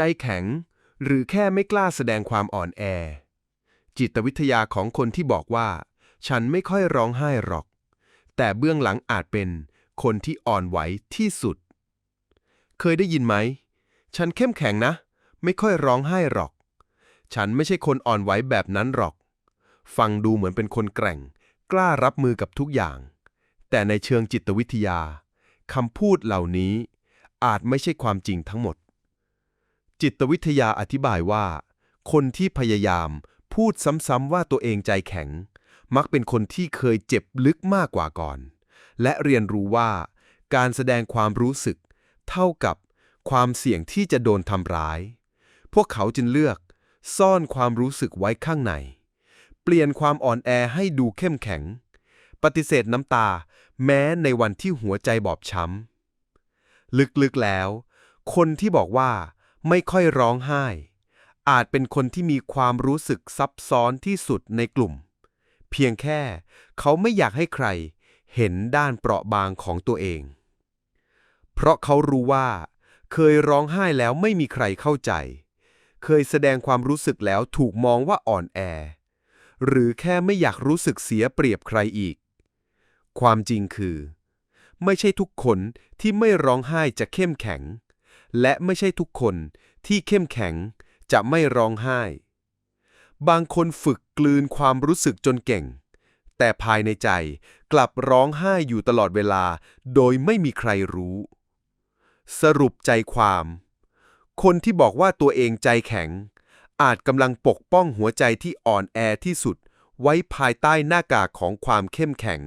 ใจแข็ง หรือแค่ไม่กล้าแสดงความอ่อนแอ จิตวิทยาของคนที่บอกว่า ฉันไม่ค่อยร้องไห้หรอก แต่เบื้องหลังอาจเป็นคนที่อ่อนไหวที่สุด เคยได้ยินไหม ฉันเข้มแข็งนะ ไม่ค่อยร้องไห้หรอก ฉันไม่ใช่คนอ่อนไหวแบบนั้นหรอก ฟังดูเหมือนเป็นคนแกร่ง กล้ารับมือกับทุกอย่าง แต่ในเชิงจิตวิทยาคำพูดเหล่านี้อาจไม่ใช่ความจริงทั้งหมด จิตวิทยาอธิบายว่า คนที่พยายามพูดซ้ำๆว่าตัวเองใจแข็ง มักเป็นคนที่เคยเจ็บลึกมากกว่าก่อน และเรียนรู้ว่า การแสดงความรู้สึก เท่ากับความเสี่ยงที่จะโดนทำร้าย พวกเขาจึงเลือก ซ่อนความรู้สึกไว้ข้างใน เปลี่ยนความอ่อนแอให้ดูเข้มแข็ง ปฏิเสธน้ำตา แม้ในวันที่หัวใจบอบช้ำลึกๆแล้ว คนที่บอกว่า ไม่ค่อยร้องไห้ อาจเป็นคนที่มีความรู้สึกซับซ้อนที่สุดในกลุ่ม เพียงแค่เขาไม่อยากให้ใคร เห็นด้านเปราะบางของตัวเอง เพราะเขารู้ว่า เคยร้องไห้แล้วไม่มีใครเข้าใจ เคยแสดงความรู้สึกแล้วถูกมองว่าอ่อนแอ หรือแค่ไม่อยากรู้สึกเสียเปรียบใครอีก ความจริงคือ ไม่ใช่ทุกคนที่ไม่ร้องไห้จะเข้มแข็ง และไม่ใช่ทุกคนที่เข้มแข็งจะไม่ร้องไห้ บางคนฝึกกลืนความรู้สึกจนเก่ง แต่ภายในใจกลับร้องไห้อยู่ตลอดเวลา โดยไม่มีใครรู้ สรุปใจความ คนที่บอกว่าตัวเองใจแข็ง อาจกำลังปกป้องหัวใจที่อ่อนแอที่สุด ไว้ภายใต้หน้ากากของความเข้มแข็ง